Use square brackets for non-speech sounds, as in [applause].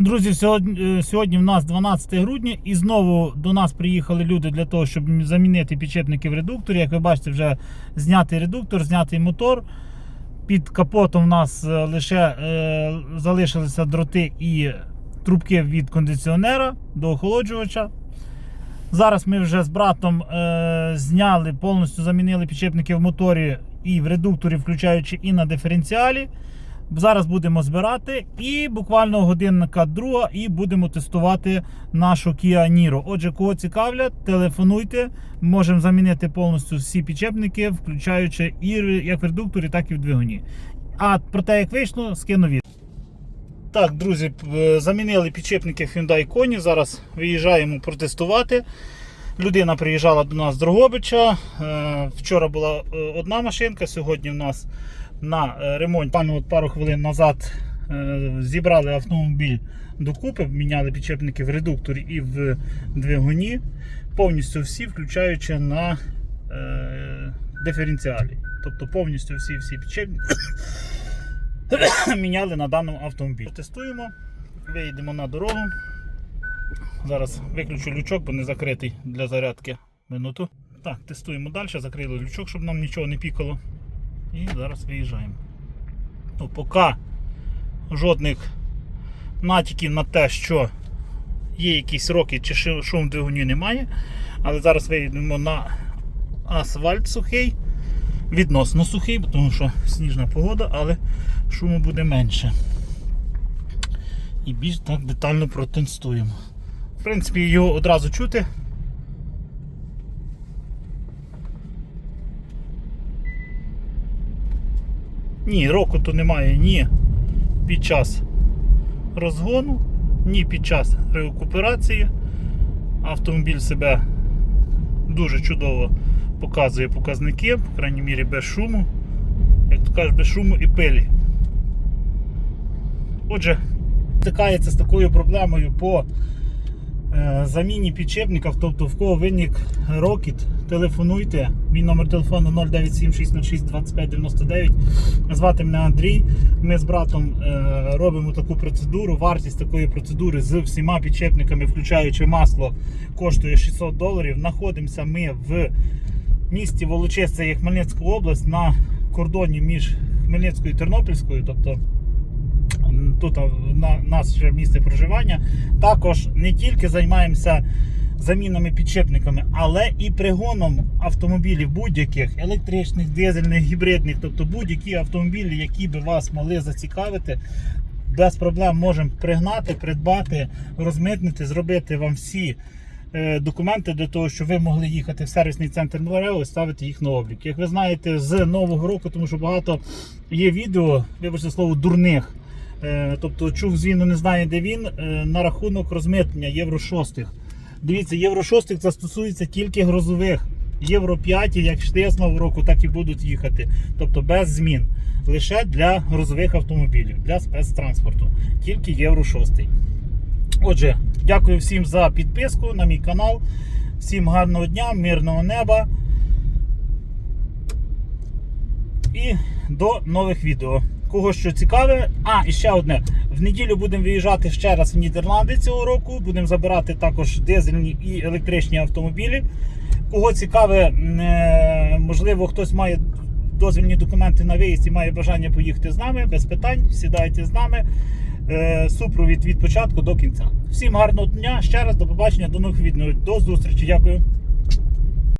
Друзі, сьогодні, е, сьогодні в нас 12 грудня і знову до нас приїхали люди для того, щоб замінити підшипники в редукторі. Як ви бачите, вже знятий редуктор, знятий мотор. Під капотом в нас е, лише е, залишилися дроти і трубки від кондиціонера до охолоджувача. Зараз ми вже з братом е, зняли, повністю замінили підшипники в моторі і в редукторі, включаючи і на диференціалі. Зараз будемо збирати і буквально годинника друга, і будемо тестувати нашу Kia Niro. Отже, кого цікавлять, телефонуйте. Можемо замінити повністю всі підчепники, включаючи і як в редукторі, так і в двигуні. А про те, як вийшло, скину від. Так, друзі, замінили підчепники Hyundai Kona. Зараз виїжджаємо протестувати. Людина приїжджала до нас з Дрогобича. Е, Вчора була е, одна машинка, сьогодні в нас на е, ремонт. От пару хвилин назад зібрали автомобіль докупи, міняли підчепники в редукторі і в двигуні. Повністю всі, включаючи на диференціалі. Тобто повністю всі всі підчепники [coughs] міняли на даному автомобілі. Тестуємо, виїдемо на дорогу. Зараз виключу лючок, бо не закритий для зарядки. Минуту. Так, тестуємо далі, закрили лючок, щоб нам нічого не пікало. І зараз виїжджаємо. Ну, поки жодних натяків на те, що є якісь роки чи шум в двигуні немає. Але зараз виїдемо на асфальт сухий, відносно сухий, тому що сніжна погода, але шуму буде менше. І більш так детально протестуємо. В принципі, його одразу чути. Ні, року то немає ні під час розгону, ні під час рекуперації. Автомобіль себе дуже чудово показує показники, по крайній мірі без шуму. Як то кажеш, без шуму і пилі. Отже, стикається з такою проблемою по заміні підшипників, тобто в кого виник рокіт, телефонуйте. Мій номер телефону 097 606 2599. Звати мене Андрій. Ми з братом е, робимо таку процедуру. Вартість такої процедури з всіма підшипниками, включаючи масло, коштує 600 доларів. Знаходимося ми в місті Волочиськ, це Хмельницька область, на кордоні між Хмельницькою і Тернопільською. Тобто тут на наше місце проживання. Також не тільки займаємося замінами підшипниками, але і пригоном автомобілів будь-яких електричних, дизельних, гібридних, тобто будь-які автомобілі, які би вас могли зацікавити. Без проблем можемо пригнати, придбати, розмитнити, зробити вам всі е, документи для того, щоб ви могли їхати в сервісний центр Млерео і ставити їх на облік. Як ви знаєте, з нового року, тому що багато є відео, вибачте слово, дурних. Е, Тобто чув звіну, не знає, де він, е, на рахунок розмитнення Євро 6. Дивіться, Євро 6 це стосується тільки грозових. Євро 5, як йшли з нового року, так і будуть їхати. Тобто без змін. Лише для грозових автомобілів, для спецтранспорту. Тільки Євро 6. Отже, дякую всім за підписку на мій канал. Всім гарного дня, мирного неба. І до нових відео. Кого що цікаве. А, і ще одне. В неділю будемо виїжджати ще раз в Нідерланди цього року. Будемо забирати також дизельні і електричні автомобілі. Кого цікаве, е, можливо, хтось має дозвільні документи на виїзд і має бажання поїхати з нами, без питань, сідайте з нами. Е, Супровід від початку до кінця. Всім гарного дня, ще раз до побачення, до нових відео. До зустрічі. Дякую.